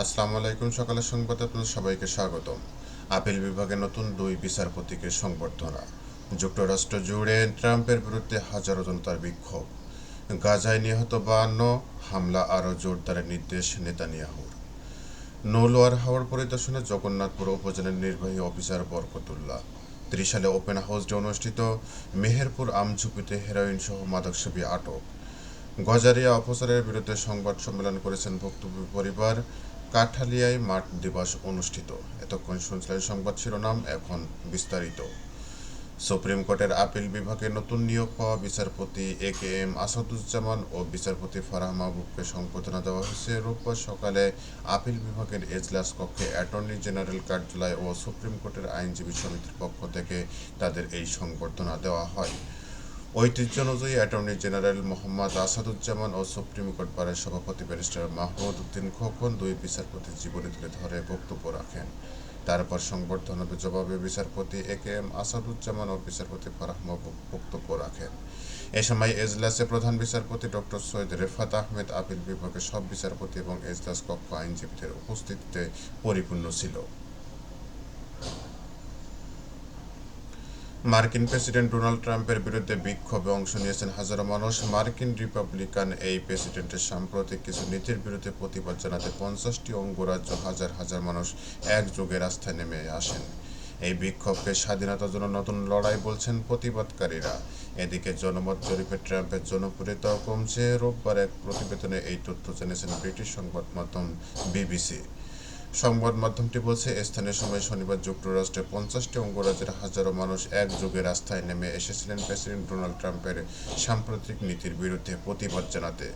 আসসালামু আলাইকুম, সকালের সংবাদে আপনাদের সবাইকে স্বাগতম। আপিল বিভাগে নতুন দুই বিচারপতিকে সংবর্ধনা। যুক্তরাষ্ট্র জুড়ে ট্রাম্পের বিরুদ্ধে হাজারো জনতার বিক্ষোভ। গাজায় নিহত বান্ন হামলা আরও জোরদারের নির্দেশ নেতানিয়াহুর। নৌলোয়ার হাওয়ার পরিদর্শনে জগন্নাথপুর উপজেলার নির্বাহী অফিসার বরকতুল্লাহ। ত্রিশালে ওপেন হাউসে অনুষ্ঠিত, মেহেরপুর আমঝুপিতে হেরোইন সহ মাদকসেবী আটক। গজারিয়া অফিসারের বিরুদ্ধে সংবাদ সম্মেলন করেছেন ভুক্তভোগী পরিবার। কাঠালিয়ায় মাঠ দিবস অনুষ্ঠিত। এতক্ষণ শুনছিলেন সংবাদ শিরোনাম, এখন বিস্তারিত। সুপ্রিম কোর্টের আপিল বিভাগে নতুন নিয়োগ পাওয়া বিচারপতি এ কে এম আসাদুজ্জামান ও বিচারপতি ফারাহ মাহবুবকে সংবর্ধনা দেওয়া হয়েছে। রোববার সকালে আপিল বিভাগের এজলাস কক্ষে অ্যাটর্নি জেনারেল কার্যালয় ও সুপ্রিম কোর্টের আইনজীবী সমিতির পক্ষ থেকে তাদের এই সংবর্ধনা দেওয়া হয়। ঐতিহ্য অনুযায়ী অ্যাটর্নি জেনারেল মোহাম্মদ আসাদুজ্জামান ও সুপ্রিম কোর্ট বারের সভাপতি ব্যারিস্টার মাহমুদ উদ্দিন খোকন দুই বিচারপতির জীবনী তুলে ধরে বক্তব্য রাখেন। তারপর সংবর্ধনার জবাবে বিচারপতি এ কে এম আসাদুজ্জামান ও বিচারপতি ফারাহ মাহবুব বক্তব্য রাখেন। এ সময় এজলাসে প্রধান বিচারপতি ডক্টর সৈয়দ রেফাত আহমেদ আপিল বিভাগের সব বিচারপতি এবং এজলাস কক্ষ আইনজীবীদের উপস্থিতিতে পরিপূর্ণ ছিল। মার্কিন প্রেসিডেন্ট ডোনাল্ড ট্রাম্পের বিরুদ্ধে বিক্ষোভে অংশ নিয়েছেন হাজারো মানুষ। মার্কিন রিপাবলিকান এই প্রেসিডেন্টের সাম্প্রতিক কিছু নীতির বিরুদ্ধে প্রতিবাদ জানাতে পঞ্চাশটি অঙ্গরাজ্য হাজার হাজার মানুষ একযোগে রাস্তায় নেমে আসেন। এই বিক্ষোভকে স্বাধীনতার জন্য নতুন লড়াই বলছেন প্রতিবাদকারীরা। এদিকে জনমত জরিপে ট্রাম্পের জনপ্রিয়তাও কমছে। রোববার এক প্রতিবেদনে এই তথ্য জেনেছেন ব্রিটিশ সংবাদ মাধ্যম বিবিসি। সংবাদ মাধ্যমটি বলছে, স্থানীয় সময় শনিবার যুক্তরাষ্ট্রে পঞ্চাশটি অঙ্গরাজ্যের হাজারো মানুষ একযোগে রাস্তায় নেমে এসেছিলেন প্রেসিডেন্ট ডোনাল্ড ট্রাম্পের সাম্প্রতিক নীতির বিরুদ্ধে প্রতিবাদ জানাতে।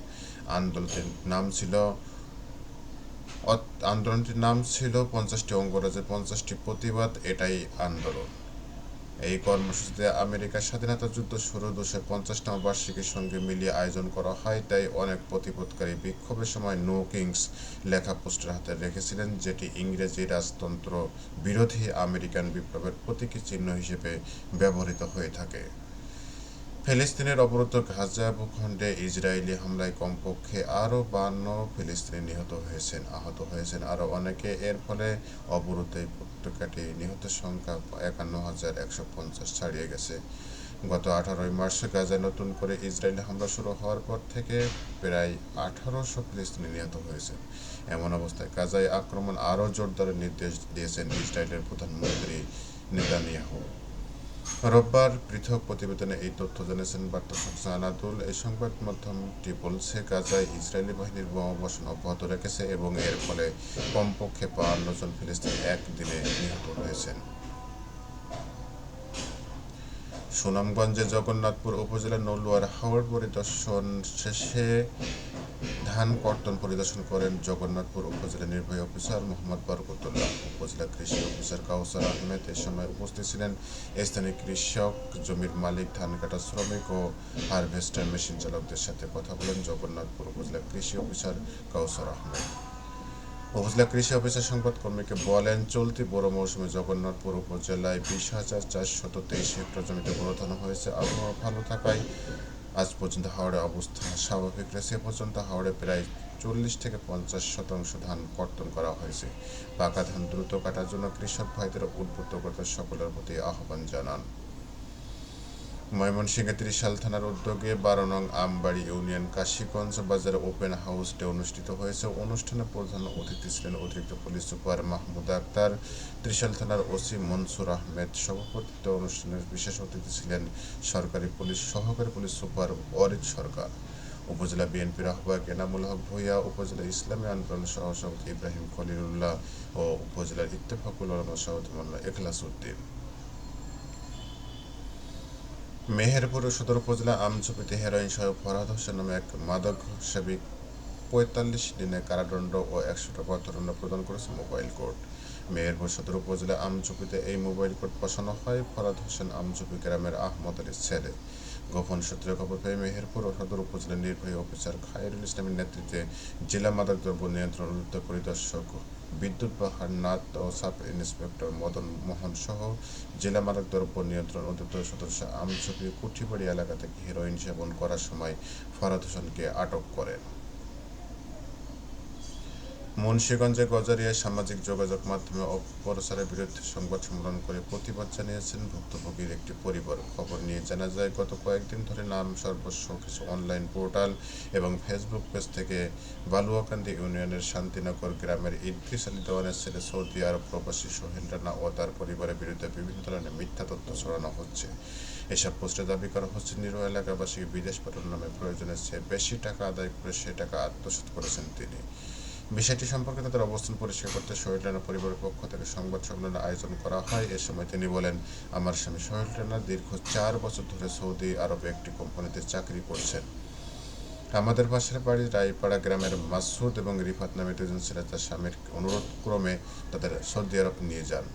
আন্দোলনটির নাম ছিল, আন্দোলনটির নাম ছিল পঞ্চাশটি অঙ্গরাজ্যের পঞ্চাশটি প্রতিবাদ, এটাই আন্দোলন। এই কর্মসূচিতে আমেরিকার স্বাধীনতা যুদ্ধ শুরু দুশো পঞ্চাশতম বার্ষিকীর সঙ্গে মিলিয়ে আয়োজন করা হয়, তাই অনেক প্রতিবাদকারী বিক্ষোভের সময় নো কিংস লেখা পোস্টার হাতে রেখেছিলেন, যেটি ইংরেজি রাজতন্ত্র বিরোধী আমেরিকান বিপ্লবের প্রতীকী চিহ্ন হিসেবে ব্যবহৃত হয়ে থাকে। ফিলিস্তিনের অবরুদ্ধ গাজা ভূখণ্ডে ইসরায়েলি হামলায় কমপক্ষে আরও বান্ন ফিলিস্তিনি নিহত হয়েছেন, আহত হয়েছেন। আরও অনেকে এর ফলে অবরুদ্ধ এই উপত্যকাটি নিহতের সংখ্যা একান্ন হাজার একশো পঞ্চাশ ছাড়িয়ে গেছে। গত আঠারোই মার্চ গাজায় নতুন করে ইসরায়েলি হামলা শুরু হওয়ার পর থেকে প্রায় আঠারোশো ফিলিস্তিনি নিহত হয়েছেন। এমন অবস্থায় গাজায় আক্রমণ আরও জোরদারের নির্দেশ দিয়েছেন ইসরায়েলের প্রধানমন্ত্রী নেতানিয়াহু। রোববার পৃথক প্রতিবেদনে এই তথ্য জানিয়েছেন বার্তা সংস্থা আনাদুল এই সংবাদ মাধ্যমটি বলছে, গাজায় ইসরায়েলি বাহিনীর বোমাবর্ষণ অব্যাহত রেখেছে এবং এর ফলে কমপক্ষে বাহান্ন জন ফিলিস্তিনি একদিনে নিহত হয়েছেন। সুনামগঞ্জে জগন্নাথপুর উপজেলার নলুয়ার হাওড় পরিদর্শন শেষে ধান কর্তন পরিদর্শন করেন জগন্নাথপুর উপজেলা নির্বাহী অফিসার মোহাম্মদ বরকতুল্লাহ। উপজেলা কৃষি অফিসার কাউসার আহমেদ এ সময় উপস্থিত ছিলেন। স্থানীয় কৃষক জমির মালিক, ধান কাটা শ্রমিক ও হারভেস্টার মেশিন চালকদের সাথে কথা বলেন জগন্নাথপুর উপজেলা কৃষি অফিসার কাউসার আহমেদ। উপজেলা কৃষি অফিসার সংবাদকর্মীকে বলেন, চলতি বড় মৌসুমে জগন্নাথপুর উপজেলায় বিশ হাজার চারশত তেইশ হেক্টর জমিতে বড় ধান হয়েছে। আবহাওয়া ভালো থাকায় আজ পর্যন্ত হাওড়ে অবস্থা স্বাভাবিক। রয়েছে পর্যন্ত হাওড়ে প্রায় চল্লিশ থেকে পঞ্চাশ শতাংশ ধান কর্তন করা হয়েছে। পাকা ধান দ্রুত কাটার জন্য কৃষক ভাইদের উদ্বুদ্ধ করতে সকলের প্রতি আহ্বান জানান। ময়মনসিংহে ত্রিশাল থানার উদ্যোগে বারো নং আমবাড়ি ইউনিয়ন কাশীগঞ্জ বাজারে ওপেন হাউস ডে অনুষ্ঠিত হয়েছে। অনুষ্ঠানে প্রধান অতিথি ছিলেন অতিরিক্ত পুলিশ সুপার মাহমুদ আক্তার, ত্রিশাল থানার ওসি মনসুর আহমেদ, সভাপতিত্বে অনুষ্ঠানের বিশেষ অতিথি ছিলেন সরকারি পুলিশ সহকারী পুলিশ সুপার অরিত সরকার। উপজেলা বিএনপির আহ্বায়ক এনামুল হক ভূঁইয়া, উপজেলা ইসলামী আন্দোলন সহসভাপতি ইব্রাহিম খলিলুল্লাহ ও উপজেলার ইত্তেফাকুল মোল্লা এখলাস উদ্দিন। মেহেরপুর সদর উপজেলা আমঝুপিতে হেরোইন সহ ফরহাদ হোসেন নামে এক মাদক সেবিক পঁয়তাল্লিশ দিনের কারাদণ্ড ও একশো টাকা অর্থদণ্ড প্রদান করেছে মোবাইল কোর্ট। মেহেরপুর সদর উপজেলা আমঝুপিতে এই মোবাইল কোর্ট বসানো হয় ফরহাদ হোসেন আমঝুপি গ্রামের আহমদ আলীর ছেলে। গোপন সূত্রে খবর পেয়ে মেহেরপুর ও সদর উপজেলা নির্বাহী অফিসার খায়রুল ইসলামের নেতৃত্বে জেলা মাদক দ্রব্য নিয়ন্ত্রণ পরিদর্শক বিদ্যুৎ প্রহার নাথ ও সাব ইন্সপেক্টর মদন মোহন সহ জেলা মাদক দ্রব্য নিয়ন্ত্রণ অধিদপ্তর সদস্য আমঝুপি কুঠিবাড়ি এলাকা থেকে হিরোইন সেবন করার সময় ফরাদ হোসেনকে আটক করেন। মুন্সিগঞ্জে গজারিয়ায় সামাজিক যোগাযোগ মাধ্যমে অপপ্রচারের বিরুদ্ধে সংবাদ সম্মেলন করে প্রতিবাদ জানিয়েছেন ভুক্তভোগীর একটি পরিবার। খবর নিয়ে জানা যায়, গত কয়েকদিন ধরে নাম সর্বস্ব কিছু অনলাইন পোর্টাল এবং ফেসবুক পেজ থেকে বালুয়াকান্দি ইউনিয়নের শান্তিনগর গ্রামের ইদ্রিস আলী দেওয়ানের ছেলে সৌদি আরব প্রবাসী সোহেল রানা ও তার পরিবারের বিরুদ্ধে বিভিন্ন ধরনের মিথ্যা তথ্য ছড়ানো হচ্ছে। এসব পোস্টে দাবি করা হচ্ছে, নিরহ এলাকাবাসীকে বিদেশ পাঠানোর নামে প্রয়োজনের চেয়ে বেশি টাকা আদায় করে সে টাকা আত্মসাৎ করেছেন তিনি। বিষয়টি সম্পর্কে তাদের অবস্থান পরিষ্কার করতে সোহেল রানা পরিবারের পক্ষ থেকে সংবাদ সম্মেলনের আয়োজন করা হয়। এ সময় তিনি বলেন, আমার স্বামী সোহেল রানা দীর্ঘ চার বছর ধরে সৌদি আরবে একটি কোম্পানিতে চাকরি করছেন। আমাদের পাশের বাড়ির রায়পাড়া গ্রামের মাসুদ এবং রিফাত নামে দুজন ছেলে তার স্বামীর অনুরোধ ক্রমে তাদের সৌদি আরব নিয়ে যান।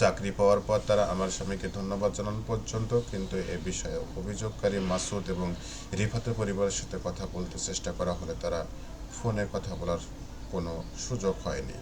চাকরি পাওয়ার পর তারা আমার স্বামীকে ধন্যবাদ জানানো পর্যন্ত কিন্তু এ বিষয়ে অভিযোগকারী মাসুদ এবং রিফাতের পরিবারের সাথে কথা বলতে চেষ্টা করা হলে তারা ফোনে কথা বলার কোনো সুযোগ হয়নি।